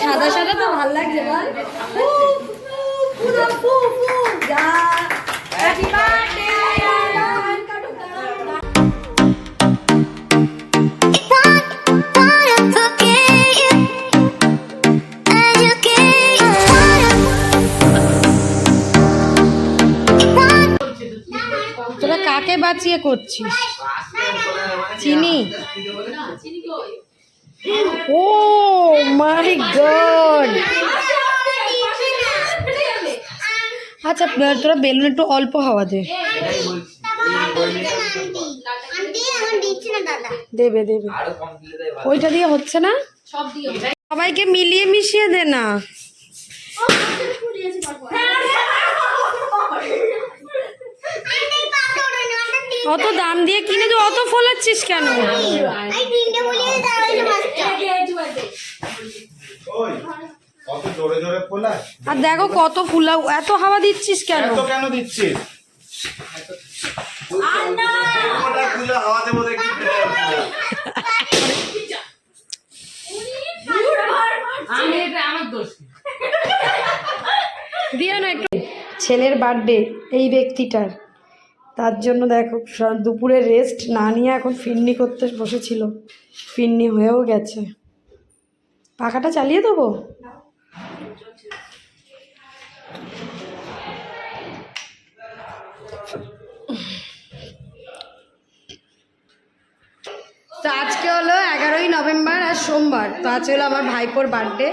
সাদা সাদা তো ভালো লাগছে বল। পুরো ফু, ফু, যা। তোরা কাকে বাঁচিয়ে করছিস? চিনি? ও মাই গড আচ্ছা তোরা বেলুন একটু অল্প হাওয়া দে। দেবে দেবে। ওইটা দিয়ে হচ্ছে না? সবাইকে মিলিয়ে মিশিয়ে দে না। অত দাম দিয়ে কিনে তো অত ফোলাচ্ছিস কেন ওই কত জোরে জোরে ফোলায় আর দেখো কত ফুলা এত হাওয়া দিচ্ছিস কেন? কেন দিচ্ছিস? দিয়ে না একটু। ছেলের বার্থডে এই ব্যক্তিটার। তার জন্য দেখো দুপুরে রেস্ট না নিয়ে এখন ফিরনি করতে বসেছিল। ফিরনি হয়েও গেছে। পাখাটা চালিয়ে দেবো? তো আজকে হলো এগারোই নভেম্বর আর সোমবার। তো আজকে হলো আমার ভাইপোর বার্থডে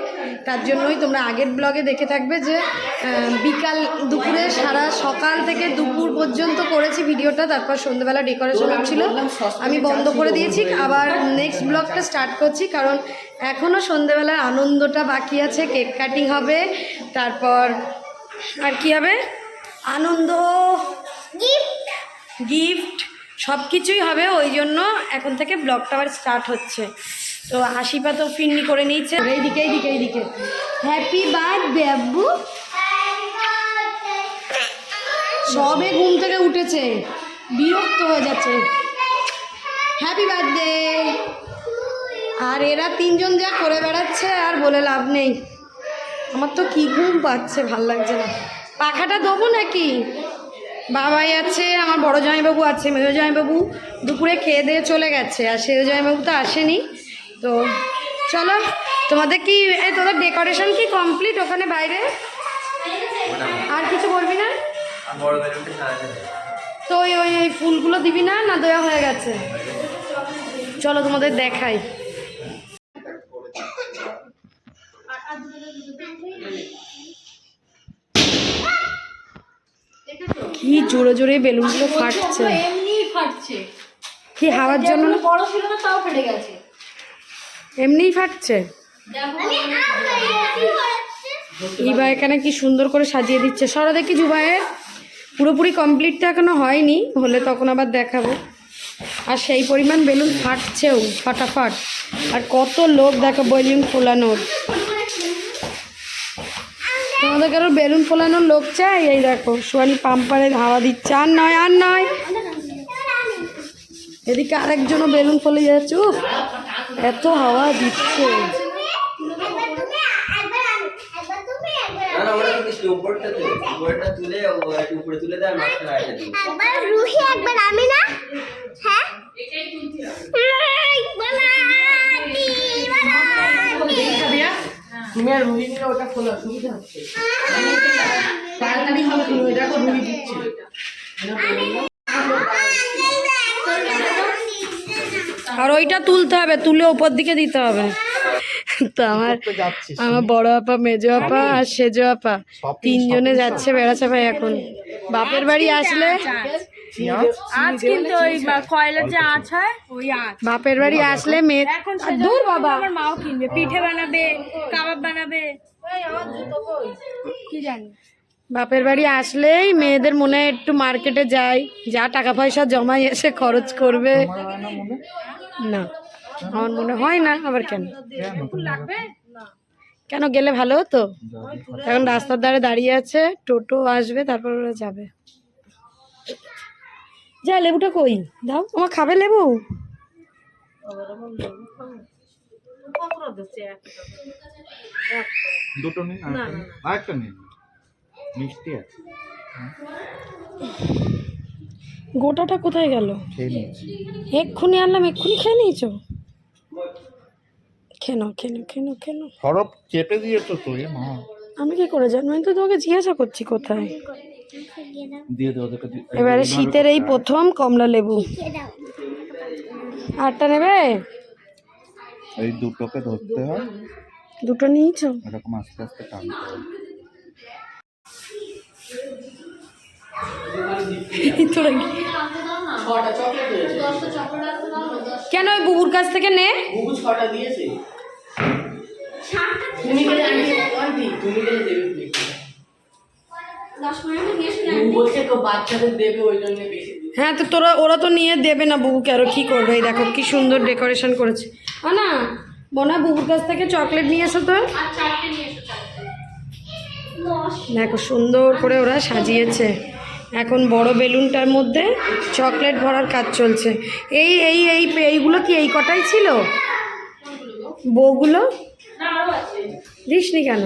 তার জন্যই তোমরা আগের ব্লগে দেখে থাকবে যে বিকাল দুপুরে সারা সকাল থেকে দুপুর পর্যন্ত করেছি ভিডিওটা তারপর সন্ধ্যেবেলা ডেকোরেশন হচ্ছিল। আমি বন্ধ করে দিয়েছি আবার নেক্সট ব্লগটা স্টার্ট করছি কারণ এখনও সন্ধ্যেবেলার আনন্দটা বাকি আছে কেক কাটিং হবে তারপর আর কি হবে? আনন্দ গিফট সব কিছুই হবে ওই জন্য এখন থেকে ব্লগটা আবার স্টার্ট হচ্ছে। তো আশিপা তো ফিরনি করে নিচ্ছে এইদিকে এইদিকে এইদিকে হ্যাপি বার্থডে আব্বু। সবে ঘুম থেকে উঠেছে। বিরক্ত হয়ে যাচ্ছে। হ্যাপি বার্থডে আর এরা তিনজন যা করে বেড়াচ্ছে, আর বলে লাভ নেই। আমার তো কি ঘুম পাচ্ছে, ভালো লাগছে না। পাখাটা দেবো নাকি? বাবাই আছে, আমার বড় জামাইবাবু আছে, মেজো জামাইবাবু। দুপুরে খেয়ে দিয়ে চলে গেছে, আর সেজো জামাইবাবু তো আসেনি। তো চলো তোমাদের কি এই তোদের ডেকোরেশন কি কমপ্লিট ওখানে বাইরে? আর কিছু করবি না? তো ওই ওই ওই ফুলগুলো দিবি না না দেওয়া হয়ে গেছে? চলো তোমাদের দেখাই। কি জোরে জোরে বেলুনগুলো ফাটছে। এমনি ফাটছে। কি হাওয়ার জন্য বড় ছিল না তাও ফেটে গেছে। এমনিই ফাটছে? ইবা এখানে কি সুন্দর করে সাজিয়ে দিচ্ছে। সরা দেখি জুবাইয়ের পুরোপুরি কমপ্লিট তো এখনও হয়নি, হলে তখন আবার দেখাবো। আর সেই পরিমাণ বেলুন ফাটছেও, ফাটাফাট। আর কত লোক দেখো বেলুন ফোলানোর। তোমাদের কারোর বেলুন ফোলানোর লোক চাই? এই দেখো সোয়ানি পাম্পারে হাওয়া দিচ্ছে। আর নয় আর নয়। এদিকে আরেকজনও বেলুন ফলে যাচ্ছে এত হাওয়া দিচ্ছে। হ্যাঁ। তুমি আর রুহি মিলে ওটা খোলা সুবিধা হচ্ছে। তাড়াতাড়ি হবে তুমি দেখো রুহি দিচ্ছে আর ওইটা তুলতে হবে তুলে ওপর দিকে দিতে হবে। তো আমার আমার বড় আপা মেজো আপা আর সেজো আপা তিনজনে যাচ্ছে বেড়াচ্ছে ভাই এখন। বাপের বাড়ি আসলে আজ। কিন্তু ওই কয়লার যে আঁচ হয় ওই আঁচ। বাপের বাড়ি আসলে মেয়ে এখন দূর বাবা। আমার মাও কিনবে পিঠে বানাবে কাবাব বানাবে। কি জানি। বাপের বাড়ি আসলেই মেয়েদের মনে হয় একটু মার্কেটে যাই যা টাকা পয়সা জমাই এসে খরচ করবে। না, আমার মনে হয় না, আবার কেন? কেন গেলে ভালো হতো? এখন রাস্তার ধারে দাঁড়িয়ে আছে, টোটো আসবে, তারপর ওরা যাবে। যা, লেবুটা কই? দাও। আমার খাবে লেবু? দুটো নিন। মিষ্টি আছে। গোটাটা কোথায় গেল? এক্ষুনি আনলাম এক্ষুনি খেয়ে নিয়েছো? খেনো খেনো খেনো খেনো। সরব চেপে দিয়েছ তো এ মা। আমি কি করে জানব? আমি তো তোমাকে জিজ্ঞাসা করছি কোথায়। এবারে শীতের এই প্রথম কমলা লেবু। আরটা নেবে? এই দুটোকে ধরতে হয়। দুটো নিয়েছো? এরকম আস্তে আস্তে টানতে হয়। তোরা কেন ওই বুবুর কাছ থেকে নে? বুবু ছটা দিয়েছে। তুমি গেলে আমি আন্টি তুমি গেলে দেবে প্লেট বুবু বলছে তো বাচ্চাদের দেবে ওই জন্য বেশি দিবে। হ্যাঁ তো তোরা ওরা তো নিয়ে দেবে না বুবুকে আরও কি করবে? এই দেখো কি সুন্দর ডেকোরেশন করেছে। না বোনা বুবুর কাছ থেকে চকলেট নিয়ে এসো তো। দেখো সুন্দর করে ওরা সাজিয়েছে। এখন বড় বেলুনটার মধ্যে চকলেট ভরার কাজ চলছে। এই এই এই এইগুলো কি এই কটাই ছিল? বউগুলো? দিসনি কেন?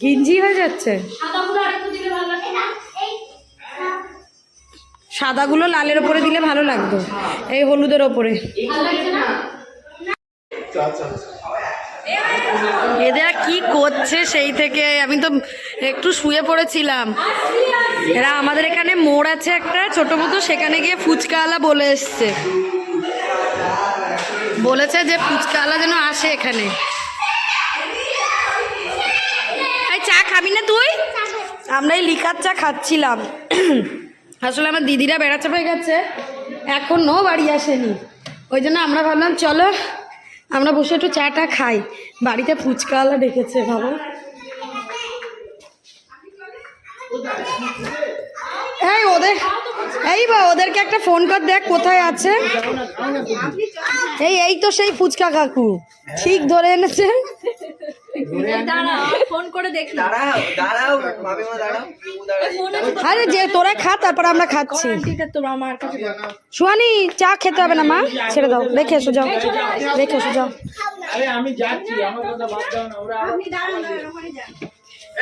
গিঞ্জি হয়ে যাচ্ছে। সাদাগুলো লালের ওপরে দিলে ভালো লাগতো। এই হলুদের ওপরে। এদের কি করছে সেই থেকে? আমি তো একটু শুয়ে পড়েছিলাম। এরা আমাদের এখানে মোড় আছে একটা, ছোট মতো, সেখানে গিয়ে ফুচকাওয়ালা বলে এসছে। বলেছে যে ফুচকাওয়ালা যেন আসে এখানে। চা খাবি না তুই? আমরা এই লিকার চা খাচ্ছিলাম। আসলে আমার দিদিরা বেড়াতে পেয়ে গেছে এখনও বাড়ি আসেনি। ওই জন্য আমরা ভাবলাম, চলো আমরা বসে একটু চাটা খাই। বাড়িতে ফুচকাওয়ালা ডেকেছে ভাবো। এই ওদের এই বা ওদেরকে একটা ফোন কর দেখ কোথায় আছে। এই এই তো সেই ফুচকা কাকু। ঠিক ধরে এনেছে। আরে যে তোরা খা তারপর আমরা খাচ্ছি। সুহানি চা খেতে হবে না মা? ছেড়ে দাও রেখে এসো যাও। রেখে এসো যাও।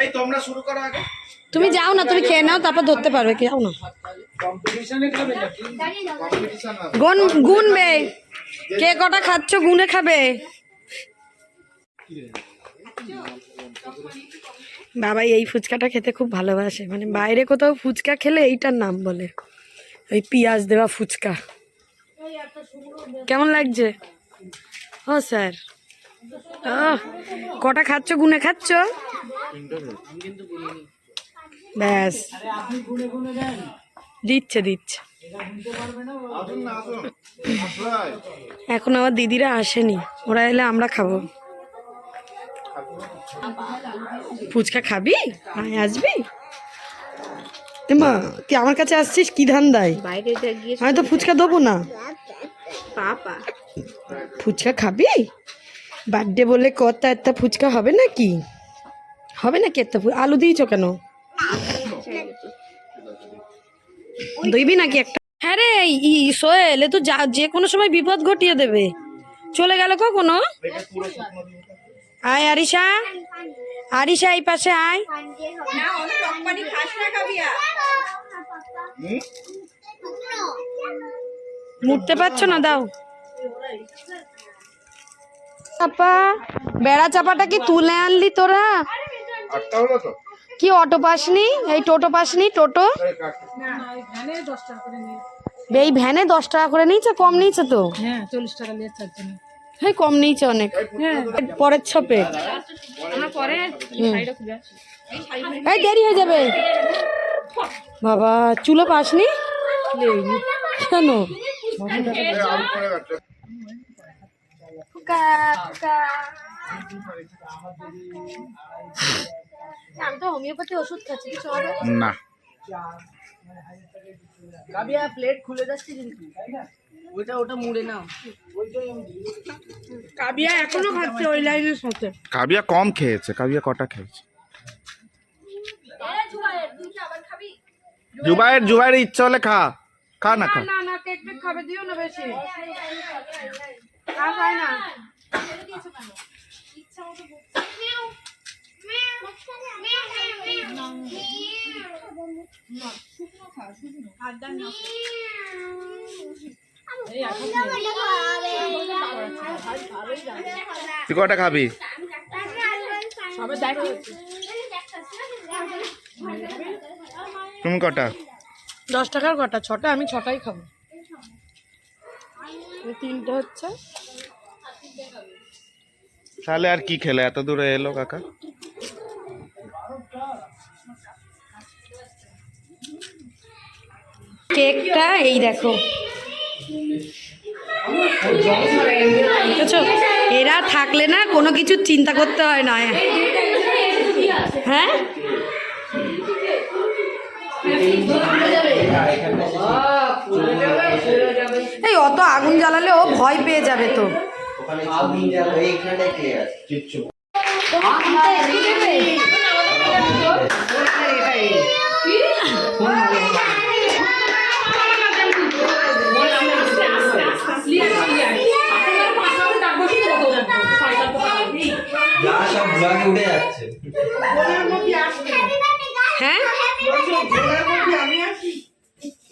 এই তোমরা শুরু করো আগে। তুমি যাও না, তুমি খেয়ে নাও, তারপর ধরতে পারবে, কি যাও না। গুন গুনবে কে কটা খাচ্ছ গুনে খাবে। বাবা, এই ফুচকাটা খেতে খুব ভালোবাসে। মানে বাইরে কোথাও ফুচকা খেলে এইটার নাম বলে। ওই পেঁয়াজ দেওয়া ফুচকা। কেমন লাগছে? ও, স্যার। কটা খাচ্ছ গুনে খাচ্ছ? ব্যাস। দিচ্ছে দিচ্ছে। আসুন না আসুন। আসলাই এখন আমার দিদিরা আসেনি। ওরা এলে আমরা খাব। ফুচকা খাবি? আয় আসবি? এ মা তুই আমার কাছে আসছিস? কি ধান দেয় আমি তো ফুচকা দেবো না। ফুচকা খাবি? বার্থডে বলে কত একটা ফুচকা হবে নাকি? হবে নাকি একটা আলু দিয়েছ কেন? দিবি নাকি একটা? হ্যাঁ রে ই সোহেল এ তো যা যে কোনো সময় বিপদ ঘটিয়ে দেবে। চলে গেল কখনো? আয় আরিশা আরিশা এই পাশে আয়। মুড়তে পারছ না দাও। চাপা বেড়া চাপাটা কি তুলে আনলি তোরা? আটটা হলো তো। কি অটো পাসনি? এই টোটো পাসনি? টোটো? এই ভ্যানে দশ টাকা করে নিয়েছে, কম নিয়েছে তো। হ্যাঁ চল্লিশ টাকা হ্যাঁ কম নিয়েছে অনেক। পরের ছপে। এই দেরি হয়ে যাবে। বাবা, চুলো পাসনি? কেন? আমি তো হোমিওপ্যাথি ওষুধ খাচ্ছি কিছু হবে? না। কাবিয়া প্লেট খুলে যাচ্ছে কিন্তু ওটা ওটা মুড়ে নাও। কাবিয়া এখনও খাচ্ছে ওই লাইনের সাথে। কাবিয়া কম খেয়েছে কাবিয়া কটা খেয়েছে? জুবাইয়ের জুবাইয়ের ইচ্ছা হলে খা খা না খা। না না কেক টেক খাবে দিও না বেশি। আর খায় না। তুই কটা খাবি? তুমি কটা? দশ টাকার কটা? ছটা আমি ছটাই খাব। এই তিনটে হচ্ছে। তাহলে আর কি খেলে? এত দূরে এলো কাকা? কেকটা এই দেখো। এরা থাকলে না কোনো কিছু চিন্তা করতে হয় না। হ্যাঁ? এই অত আগুন জ্বালালে ও ভয় পেয়ে যাবে তো। ওখানে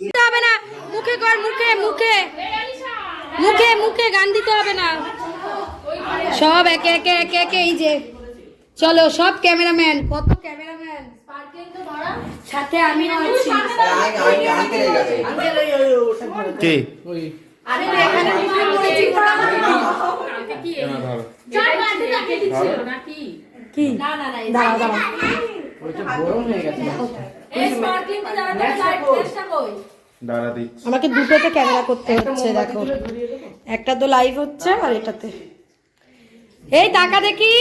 দিতে হবে না মুখে কর মুখে মুখে। মুখে মুখে গান দিতে হবে না। সব একে একে একে একে এই যে। চলো সব ক্যামেরাম্যান কত ক্যামেরাম্যান? সাথে আমি আছি। আঙ্কেল গেছে কি? দাঁড়াও দাঁড়াও। আমাকে দুটোতে ক্যামেরা করতে হচ্ছে দেখো। একটা তো লাইভ হচ্ছে আর এটাতে। এই টাকা দেখি।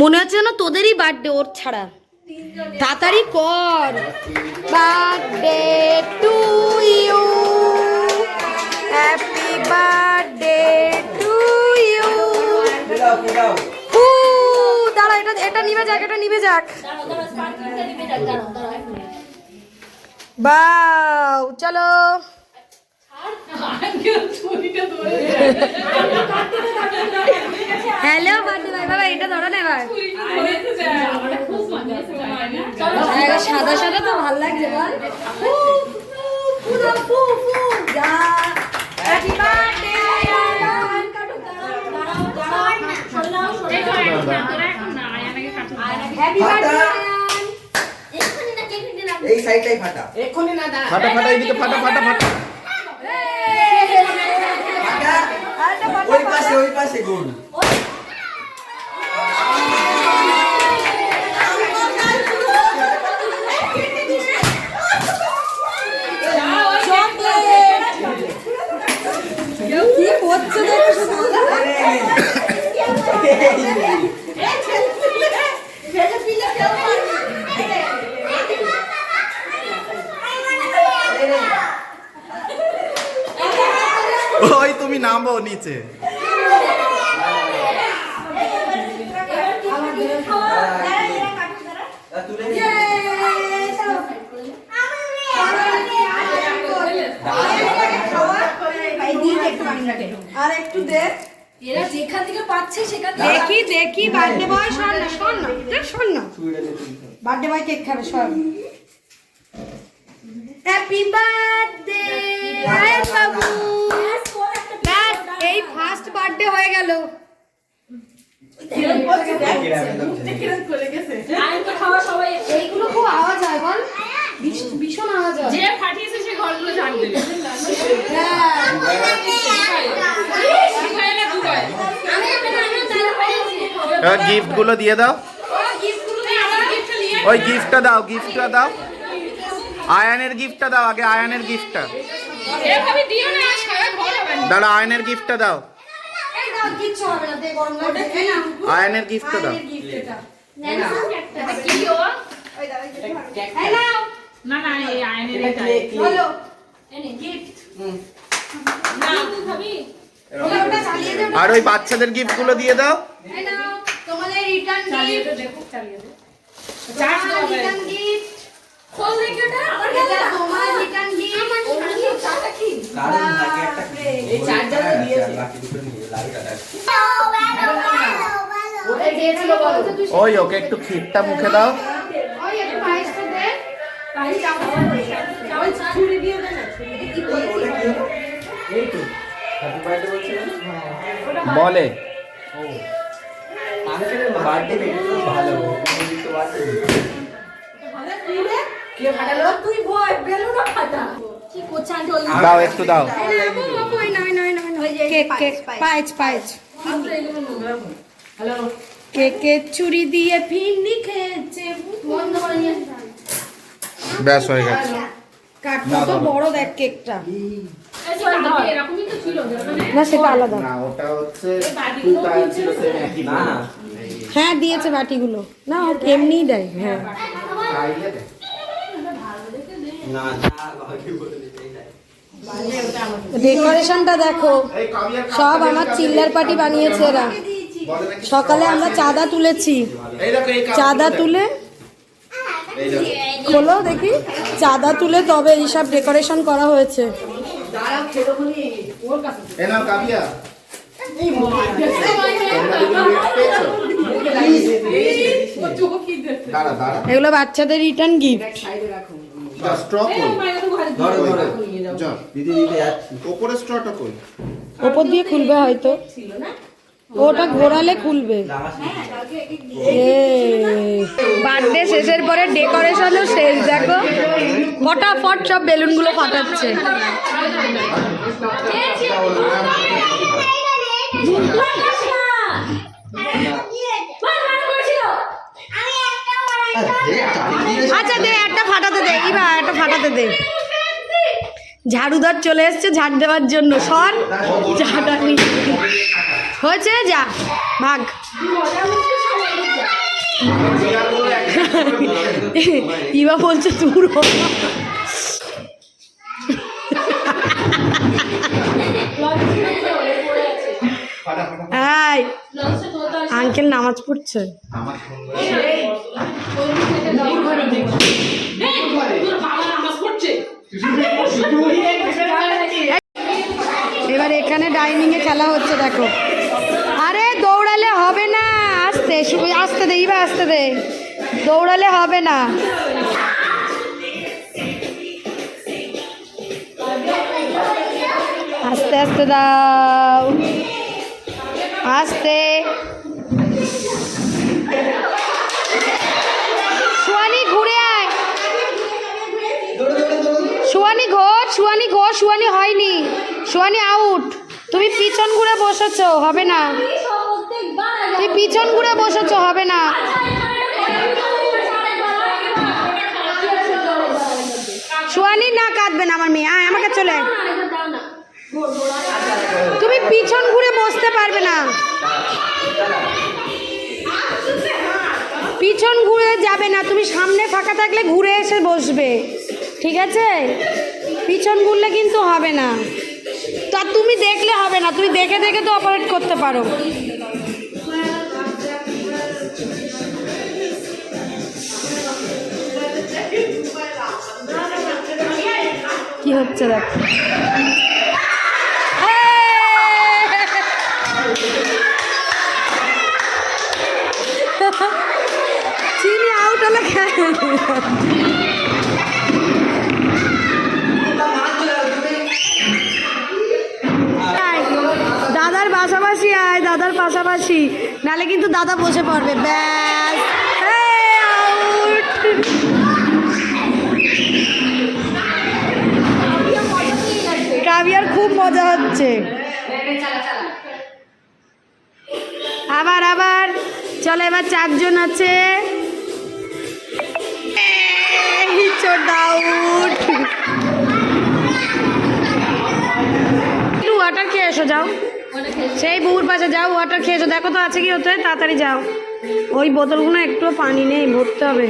মনে হচ্ছে যেন তোদেরই বার্থডে ওর ছাড়া। তাড়াতাড়ি কর। Birthday to you happy birthday to you দাঁড়া এটা এটা নিভে যাক এটা নিভে যাক। বাউ চলো। হ্যালো বার্থডে ভাই বাবা এটা ধরো না এবার। সাদা সাদা তো ভালো লাগছে বল। এই সাইডটাই ফাটা। এক্ষুনি না ফাটা ফাটা এইদিকে ফাটা ফাটা ফাটা ফাটা আরেকটা ফাটা, ওই। পাশে ওই পাশে গোল কি করছে দেখো শুধু। ওই তুমি নামো নিচে। আর একটু দে। দেখি দেখি বার্থডে বয় শোন না শোন না শোন না। বার্থডে বয় কেক খাবে শোন হ্যাপি বার্থডে আয়ান বাবু ফার্স্ট বার্থডে হয়ে গেল। এইগুলো খুব আওয়াজ হয় বল। ভীষণ আওয়াজ হয়। যে ফাটিয়েছে সে ঘরগুলো ঝাড় দেবে হ্যাঁ। শিখাইলে দুবার এবার গিফটগুলো দিয়ে দাও। আমার গিফটটা নিয়ে ওই গিফটটা দাও গিফটটা দাও। আয়ানের গিফটটা দাও আগে আয়ানের গিফটটা এভাবে দিও না সারা ঘর হবে না। দাঁড়া আয়নের গিফটটা দাও। কিচ্ছু হবে না দে গরম লাগবে এই নাও আয়নের গিফটটা দাও। আয়নের gift এটা। এটা কি ও? এই দাও, এই নাও না না এই আয়নের এটা না তুই খাবি চালিয়ে দে ওটা। আর ওই বাচ্চাদের গিফটগুলো দিয়ে দাও। তোমাদের রিটার্ন গিফট দেখো চালিয়ে দে। চার্জ দেওয়া রিটার্ন গিফট খোল দেখি এটা তোমার রিটার্ন গিফট ওই ওকে একটু ক্ষীরটা মুখে দাও। বলে। কে ফাটালো তুই বল ফাটা দাও একটু দাও। কেক কেক পায়েচ পায়েচ কেকের চুরি দিয়ে খেয়েছে। ব্যাস হয়ে গেছে। কত বড় দেখ কেকটা। মানে না সেটা আলাদা। হ্যাঁ দিয়েছে বাটিগুলো। না ও এমনিই দেয় হ্যাঁ। না যা ভাগে বলে দিতে চাই ডেকোরেশনটা দেখো। সব আমার চিল্লার পাটি বানিয়েছে এরা। সকালে আমরা চাঁদা তুলেছি। এই দেখো এই কাপ- চাঁদা তুলে। খোলো দেখি। চাঁদা তুলে তবে এইসব ডেকোরেশন করা হয়েছে। এগুলো বাচ্চাদের রিটার্ন গিফট সাইডে রাখো। যা স্ট্র কই? ধরো ধরো যা যাচ্ছি। ওপরে স্ট্রটা কই? ওপর দিয়ে খুলবে হয়তো। ওটা ঘোরালে খুলবে। বার্থডে শেষের পরে ডেকোরেশনও শেষ দেখো। ফটাফট সব বেলুনগুলো ফাটাচ্ছে। আচ্ছা দে, একটা ফাটাতে দে ইবা একটা ফাটাতে দে। ঝাড়ুদার চলে এসছে ঝাড় দেওয়ার জন্য। সর, ঝাড়া হয়েছে, যা, ভাগ। ইবা বলছে হ। আঙ্কেল নামাজ পড়ছে। এবার এখানে ডাইনিং এ খেলা হচ্ছে দেখো। আরে দৌড়ালে হবে না। আস্তে আস্তে দে ইবা আস্তে দে। দৌড়ালে হবে না। আস্তে আস্তে দাও। আস্তে সোয়ানি ঘুরে আয় সুয়ানি ঘোর সুয়ানি ঘোর সুয়ানি হয়নি। সুয়ানি আউট তুমি পিছন ঘুরে বসেছো, হবে না। তুমি পিছন ঘুরে বসেছো, হবে না। সুয়ানি না কাঁদবে না আমার মেয়ে। আয়, আমাকে চলে তুমি পিছন ঘুরে বসতে পারবে না। পিছন ঘুরে যাবে না। তুমি সামনে ফাঁকা থাকলে ঘুরে এসে বসবে। ঠিক আছে? পিছন ঘুরলে কিন্তু হবে না। তা তুমি দেখলে হবে না তুমি দেখে দেখে তো অপারেট করতে পারো। কি হচ্ছে দেখ? চিনি আউট হলে আয়, নালে কিন্তু দাদা বসে পড়বে, ব্যাস। কাবিয়ার খুব মজা হচ্ছে। আবার আবার। চলো, এবার চারজন আছে। ওয়াটার খেয়ে এসো, যাও। সেই বউর পাশে যাও ওয়াটার খেয়েছো। দেখো তো আছে কি হতে তাড়াতাড়ি যাও। ওই বোতলগুলো একটু পানি নেই ভরতে হবে।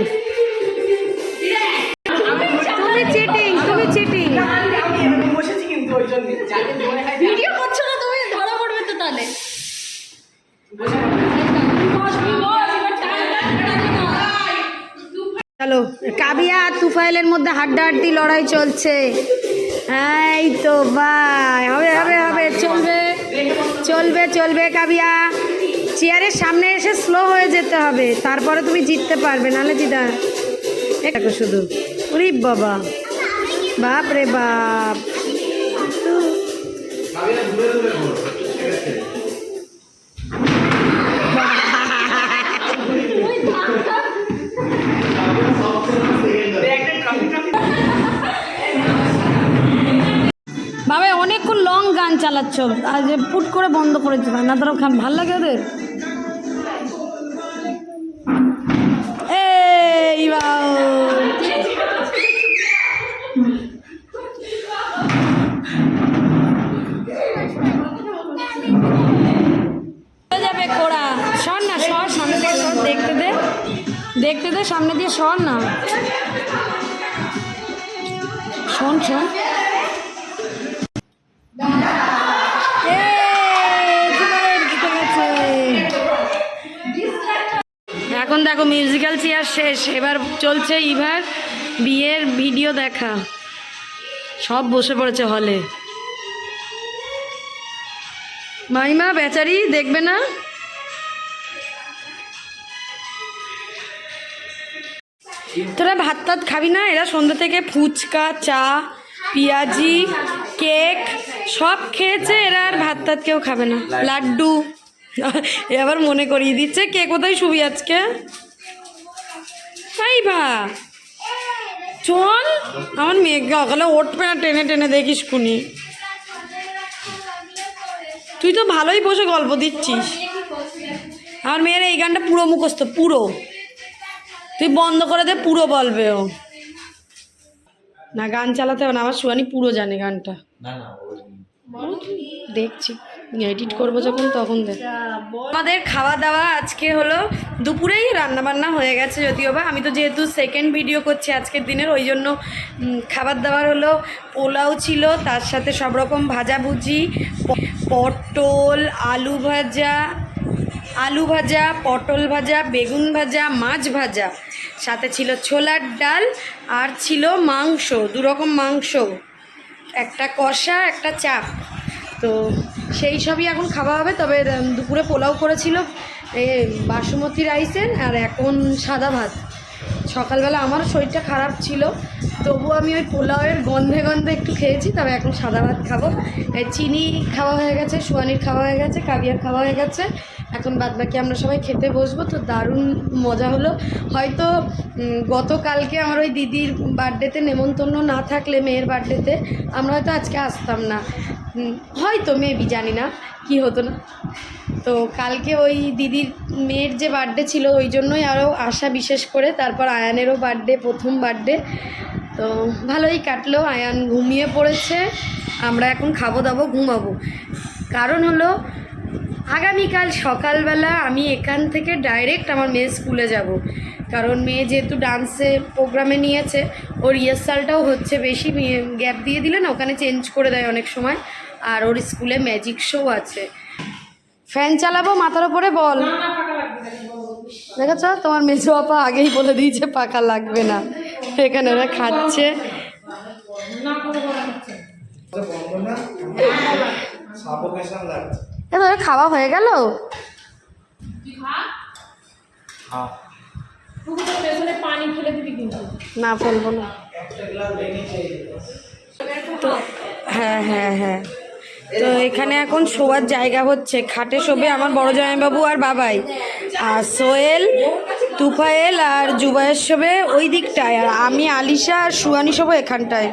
তুমি চিটিং তুমি চিটিং বসেছি কিন্তু ওই জন্য যাতে ভিডিও করছ না তুমি? ধরা পড়বে তো তাহলে। চলো কাবিয়া আর তুফাইলের মধ্যে হাড্ডাহাড্ডি লড়াই চলছে। এই তো ভাই হবে হবে হবে চলবে। চলবে চলবে কাবিয়া। চেয়ারের সামনে এসে স্লো হয়ে যেতে হবে। তারপরে তুমি জিততে পারবে, নাহলে এ দেখো শুধু। উরি বাবা। বাপ রে বাপ। চালাচ্ছ আর যে পুট করে বন্ধ করে না তারা ভালো লাগে ওদের মিউজিক্যাল চেয়ার শেষ। এবার চলছে ইভার বিয়ের ভিডিও দেখা। সব বসে পড়েছে হলে মাইমা, বেচারি, দেখবে না? তোরা ভাত টাত খাবি না? এরা সন্ধ্যা থেকে ফুচকা, চা, পেঁয়াজি, কেক সব খেয়েছে। এরা আর ভাত টাত কেউ খাবে না। লাড্ডু। এবার মনে করিয়ে দিচ্ছে। কে কোথায় শুবি আজকে? ভা চল আমার মেয়েকে অকালে উঠবে না টেনে টেনে দেখিস কুনি তুই তো ভালোই বসে গল্প দিচ্ছিস। আমার মেয়ের এই গানটা পুরো মুখস্থ পুরো। তুই বন্ধ করে দে পুরো বলবে ও। না গান চালাতে হবে না আমার সুয়ানি পুরো জানে গানটা। দেখছি। এডিট করব যখন, তখন আমাদের খাওয়া দাওয়া আজকে হলো দুপুরেই রান্না বান্না হয়ে গেছে যদিও বা। আমি তো যেহেতু সেকেন্ড ভিডিও করছি আজকের দিনের, ওই জন্য খাবার দাবার হলো পোলাও ছিল, তার সাথে সব রকম ভাজাভুজি পটল, আলু ভাজা আলু ভাজা, পটল ভাজা, বেগুন ভাজা, মাছ ভাজা। সাথে ছিল ছোলার ডাল আর ছিল মাংস দু রকম মাংস। একটা কষা, একটা চাপ। তো সেই সবই এখন খাওয়া হবে, তবে দুপুরে পোলাও করেছিল বাসমতি রাইসের আর এখন সাদা ভাত। সকালবেলা আমারও শরীরটা খারাপ ছিল, তবু আমি ওই পোলাওয়ের গন্ধে গন্ধে একটু খেয়েছি, তবে এখন সাদা ভাত খাব। চিনি খাওয়া হয়ে গেছে, সুয়ানির খাওয়া হয়ে গেছে, কাবিয়ার খাওয়া হয়ে গেছে। এখন বাদবাকি আমরা সবাই খেতে বসবো, তো দারুণ মজা হলো। হয়তো গতকালকে আমার ওই দিদির বার্থডেতে নেমন্তন্ন না থাকলে, মেয়ের বার্থডেতে, আমরা হয়তো আজকে আসতাম না। হয়তো মেবি জানি না কি হতো না। তো কালকে ওই দিদির মেয়ের যে বার্থডে ছিল, ওই জন্যই আরও আশা বিশেষ করে, তারপর আয়ানেরও বার্থডে প্রথম বার্থডে তো ভালোই কাটলো, আয়ান ঘুমিয়ে পড়েছে, আমরা এখন খাব দাবো, ঘুমাবো। কারণ হলো, আগামীকাল সকালবেলা আমি এখান থেকে ডাইরেক্ট আমার মেয়ে স্কুলে যাব। কারণ মেয়ে যেহেতু ডান্সে প্রোগ্রামে নিয়েছে, ওর রিহার্সালটাও হচ্ছে বেশি গ্যাপ দিয়ে দিলে না, ওখানে চেঞ্জ করে দেয় অনেক সময়। আর ওর স্কুলে ম্যাজিক শো আছে। ফ্যান চালাবো মাথার উপরে বল। দেখেছ? তোমার মেজো আপা আগেই বলে দিয়েছে পাকা লাগবে না। এখানে ওরা খাচ্ছে। এ খাওয়া হয়ে গেল? না ফেলব না। তো হ্যাঁ হ্যাঁ হ্যাঁ। তো এখানে এখন শোয়ার জায়গা হচ্ছে। খাটে শোবে আমার বড় জামাইবাবু আর বাবাই। আর সোহেল তুফায়েল আর জুবাইয়ের শোবে ওই দিকটায়। আর আমি আলিশা আর সুয়ানি শোবো এখানটায়।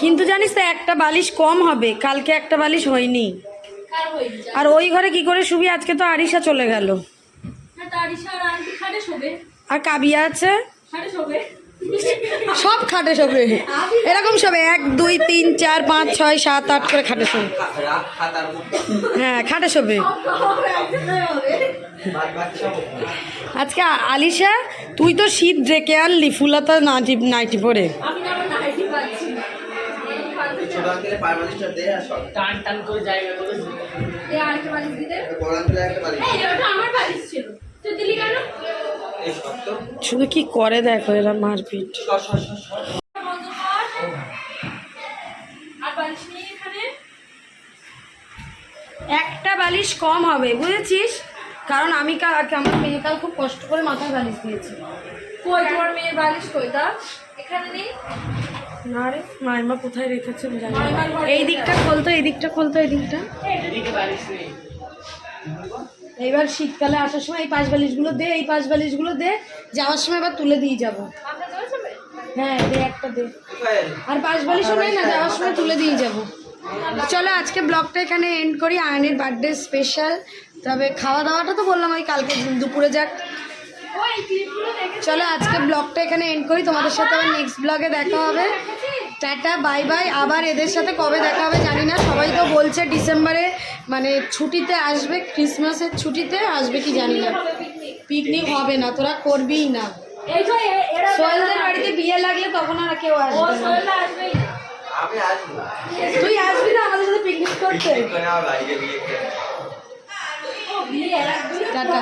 কিন্তু জানিস তো একটা বালিশ কম হবে। কালকে একটা বালিশ হয়নি। আর ওই ঘরে কি করে শুবি? আজকে তো আরিশা চলে গেল। শোবে। আর কাবিয়া আছে? সব খাটে শোবে এরকম শোবে এক দুই তিন চার পাঁচ ছয় সাত আট করে খাটে খাতার হ্যাঁ খাটে সব আজকে আলিশা তুই তো শীত ডেকে আনলি ফুলাতা নাইটি নাইটি পরে। সব টান টান করে জায়গা করে শুধু কি করে দেখো এরা মারপিট? একটা বালিশ কম হবে বুঝেছিস? কারণ আমি আমার মেয়ে কাল খুব কষ্ট করে মাথায় বালিশ দিয়েছি। কই তোমার মেয়ের বালিশ কই তা এখানে নেই? না রে মাইমা কোথায় রেখেছে জানি। এই দিকটা খোলতো এই দিকটা খোলতো এই দিকটা। বালিশ নেই। এইবার শীতকালে আসার সময় এই পাঁচ বালিশগুলো দে এই পাঁচ বালিশগুলো দে যাওয়ার সময় এবার তুলে দিয়ে যাব। হ্যাঁ দে একটা দে। আর পাঁচ বালিশও নেই না যাওয়ার সময় তুলে দিয়ে যাব। চলো আজকে ব্লগটা এখানে এন্ড করি। আয়নের বার্থডে স্পেশাল তবে খাওয়া দাওয়াটা তো বললাম ওই কালকে দুপুরে যাক। ওই ক্লিপগুলো দেখে চলো আজকে ব্লগটা এখানে এন্ড করি। তোমাদের সাথে আবার নেক্সট ব্লগে দেখা হবে। Ta ta bye bye. আবার এদের সাথে কবে দেখা হবে জানি না। সবাই তো বলছে ডিসেম্বরে মানে ছুটিতে আসবে ক্রিসমাসের ছুটিতে আসবে কি জানি না। পিকনিক হবে না তোরা করবিই না। সোহেলদের বাড়িতে বিয়ে লাগলে তখন আর কেউ আসবে না। তুই আসবি না আমাদের সাথে পিকনিক করতে? টাটা।